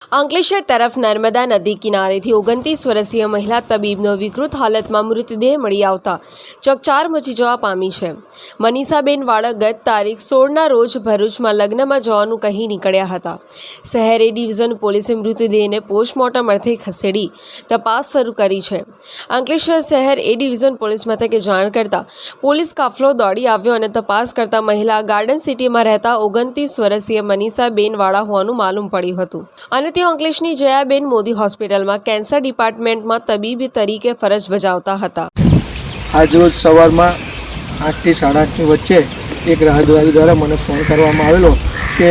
અંકલેશ્વર તરફ નર્મદા નદી કિનારેથી ઓગણત્રીસ વર્ષીય મહિલા તબીબનો વિકૃત હાલતમાં મૃતદેહ મળી આવતા ચકચાર મચી જવા પામી છે. મનીષાબેન વાળક ગત તારીખ સોળના રોજ ભરૂચમાં લગ્નમાં જવાનું કહી નીકળ્યા હતા. શહેર ડિવિઝન પોલીસે મૃતદેહને પોસ્ટમોર્ટમ અર્થે ખસેડી તપાસ શરૂ કરી છે. અંકલેશ્વર શહેર એ ડિવિઝન પોલીસ મથકે જાણ કરતા પોલીસ કાફલો દોડી આવ્યો અને તપાસ કરતા મહિલા ગાર્ડન સિટીમાં રહેતા ઓગણત્રીસ વર્ષીય મનીષાબેન વાળા હોવાનું માલુમ પડ્યું હતું. અને તેઓ અંકલેશની જયાબેન મોદી હોસ્પિટલમાં કેન્સર ડિપાર્ટમેન્ટમાં તબીબ તરીકે ફરજ બજાવતા હતા. આજરોજ સવારમાં આઠથી સાડા આઠની વચ્ચે એક રાહદારી દ્વારા મને ફોન કરવામાં આવેલો કે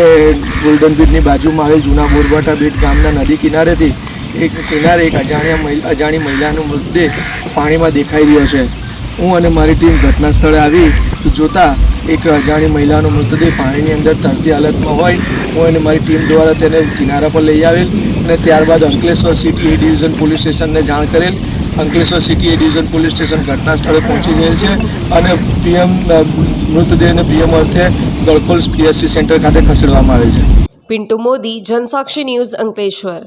ગોલ્ડન બ્રિજની બાજુમાં આવેલ જૂના બોરબાટા બેટ ગામના નદી કિનારેથી એક કિનારે એક અજાણ્યા અજાણી મહિલાનો મૃતદેહ પાણીમાં દેખાઈ રહ્યો છે. હું અને મારી ટીમ ઘટના સ્થળે આવી જોતા એક અજાણી મહિલાનો મૃતદેહ પાણીની અંદર તરતી હાલતમાં હોય, હું અને મારી ટીમ દ્વારા તેને કિનારા પર લઈ આવેલ અને ત્યારબાદ Ankleshwar city A division police સ્ટેશનને જાણ કરેલ. Ankleshwar city A division police station ઘટના સ્થળે પહોંચી ગયેલ છે અને પીએમ મૃતદેહને પીએમ અર્થે ગળકોલ પીએસસી સેન્ટર ખાતે ખસેડવામાં આવેલ છે. પિન્ટુ મોદી, જનસાક્ષી ન્યૂઝ અંકલેશ્વર.